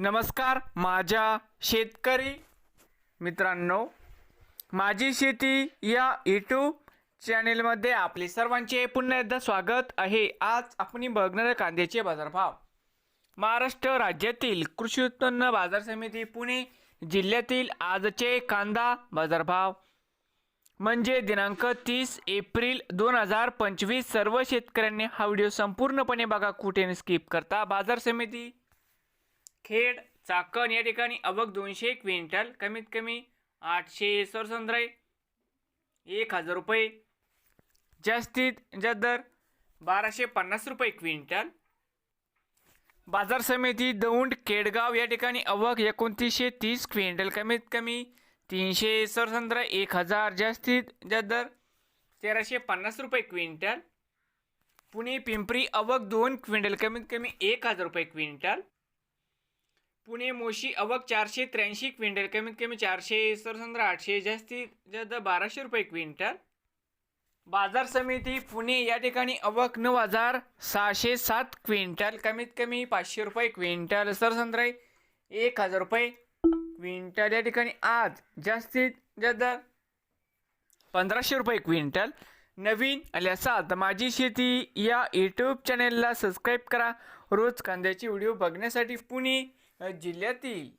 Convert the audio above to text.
नमस्कार माझ्या शेतकरी मित्रांनो माझी शेती या यूट्यूब चॅनेलमध्ये आपले सर्वांचे पुन्हा एकदा स्वागत आहे. आज आपण बघणार कांद्याचे बाजारभाव. महाराष्ट्र राज्यातील कृषी उत्पन्न बाजार समिती पुणे जिल्ह्यातील आजचे कांदा बाजारभाव. म्हणजे दिनांक तीस एप्रिल दोन हजार पंचवीस सर्व शेतकऱ्यांनी हा व्हिडिओ संपूर्णपणे बघा कुठे स्किप करता. बाजार समिती खेड चाकण या ठिकाणी अवक दोनशे क्विंटल कमीत कमी आठशे सरसंद्राई एक हजार रुपये. जास्तीत जास्त दर बाराशे पन्नास रुपये क्विंटल. बाजार समिती दौंड केडगाव या ठिकाणी अवक एकोणतीसशे तीस क्विंटल कमीत कमी तीनशे सरसंद्रा एक हजार. जास्तीत जास्त दर तेराशे पन्नास रुपये क्विंटल. पुणे पिंपरी अवक दोन क्विंटल कमीत कमी एक हजार रुपये क्विंटल. पुणे मोशी अवक चारशे त्र्याऐंशी क्विंटल. कमीत कमी चारशे सरसंद्रा आठशे. जास्तीत जास्त बाराशे रुपये क्विंटल. बाजार समिती पुणे या ठिकाणी अवक नऊ हजार सहाशे सात क्विंटल. कमीत कमी पाचशे रुपये क्विंटल. सरसंद्राई एक हजार रुपये क्विंटल. या ठिकाणी आज जास्तीत जास्त पंधराशे रुपये क्विंटल. नवीन आल्या सात माझी शेती या यूट्यूब चॅनेलला सबस्क्राईब करा. रोज कांद्याची व्हिडिओ बघण्यासाठी पुणे जिल्ह्यातील